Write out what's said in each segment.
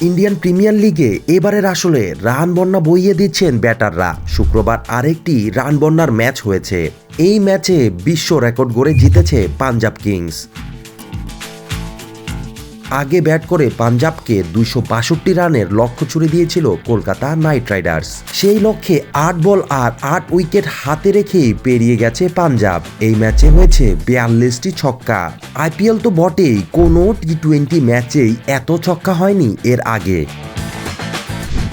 Indian premier লিগে এবারের আসলে রান বন্যা বইয়ে দিচ্ছেন ব্যাটাররা। শুক্রবার আরেকটি রান বন্যার ম্যাচ হয়েছে। এই ম্যাচে বিশ্ব রেকর্ড গড়ে জিতেছে পাঞ্জাব কিংস। আগে ব্যাট করে পাঞ্জাবকে দুইশো বাষট্টি রানের লক্ষ্য ছুড়ে দিয়েছিল কলকাতা নাইট রাইডার্স। সেই লক্ষ্যে আট বল আর আট উইকেট হাতে রেখেই পেরিয়ে গেছে পাঞ্জাব। এই ম্যাচে হয়েছে বিয়াল্লিশটি ছক্কা। আইপিএল তো বটেই, কোনো টি টোয়েন্টি ম্যাচেই এত ছক্কা হয়নি এর আগে।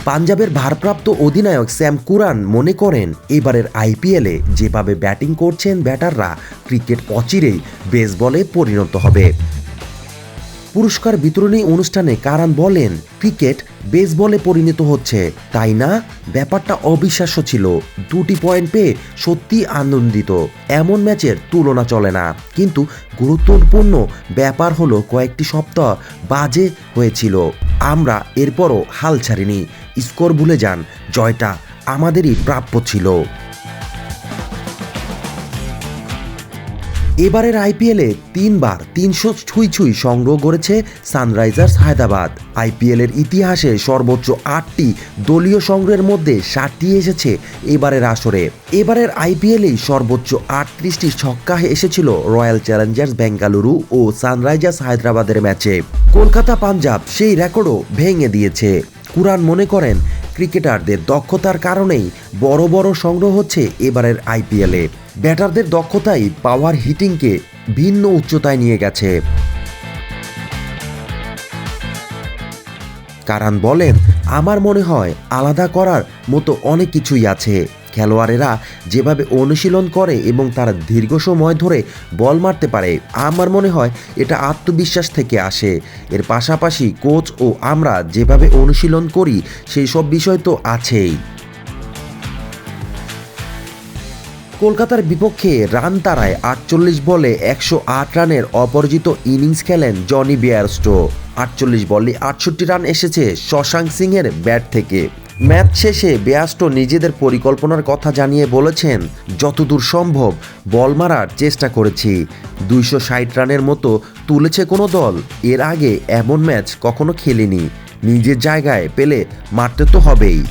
পাঞ্জাবের ভারপ্রাপ্ত অধিনায়ক স্যাম কুরান মনে করেন, এবারের আইপিএলে যেভাবে ব্যাটিং করছেন ব্যাটাররা, ক্রিকেট অচিরেই বেসবলে পরিণত হবে। পুরস্কার বিতরণী অনুষ্ঠানে কারান বলেন, ক্রিকেট, বেসবলে পরিণত হচ্ছে। তাই না? ব্যাপারটা অবিশ্বাস্য ছিল। দুটি পয়েন্ট পেয়ে সত্যি আনন্দিত। এমন ম্যাচের তুলনা চলে না। কিন্তু গুরুত্বপূর্ণ ব্যাপার হলো কয়েকটি সপ্তাহ বাজে হয়েছিল। আমরা এরপরও হাল ছাড়িনি। স্কোর ভুলে যান। জয়টা আমাদেরই প্রাপ্য ছিল। এবারের আইপিএলে তিনবার তিনশো ছুঁই ছুঁই সংগ্রহ করেছে সানরাইজার্স হায়দ্রাবাদ। আইপিএলের ইতিহাসে সর্বোচ্চ আটটি দলীয় সংগ্রহের মধ্যে সাতটি এসেছে এবারের আসরে। এবারের আইপিএলেই সর্বোচ্চ আটত্রিশটি ছক্কা এসেছিল রয়্যাল চ্যালেঞ্জার্স বেঙ্গালুরু ও সানরাইজার্স হায়দ্রাবাদের ম্যাচে। কলকাতা পাঞ্জাব সেই রেকর্ডও ভেঙে দিয়েছে। কুরআন মনে করেন ক্রিকেটারদের দক্ষতার কারণেই বড় বড় সংগ্রহ হচ্ছে এবারের আইপিএলে। ব্যাটারদের দক্ষতাই পাওয়ার হিটিংকে ভিন্ন উচ্চতায় নিয়ে গেছে। কারণ বলেন, আমার মনে হয় আলাদা করার মতো অনেক কিছুই আছে। খেলোয়াড়েরা যেভাবে অনুশীলন করে এবং তারা দীর্ঘ সময় ধরে বল মারতে পারে, আমার মনে হয় এটা আত্মবিশ্বাস থেকে আসে। এর পাশাপাশি কোচ ও আমরা যেভাবে অনুশীলন করি, সেই সব বিষয় তো আছেই। কলকাতার বিপক্ষে রান তারায় আটচল্লিশ বলে একশো আট রানের অপরাজিত ইনিংস খেলেন জনি বিয়ারস্টো। আটচল্লিশ বলে আটষট্টি রান এসেছে শশাঙ্ক সিংয়ের ব্যাট থেকে। ম্যাচ শেষে বেয়াস্টো নিজেদের পরিকল্পনার কথা জানিয়ে বলেছেন, যতদূর সম্ভব বল মারার চেষ্টা করেছি। দুইশো ষাট রানের মতো তুলেছে কোনো দল। এর আগে এমন ম্যাচ কখনো খেলেনি। নিজের জায়গায় পেলে মারতে তো হবেই।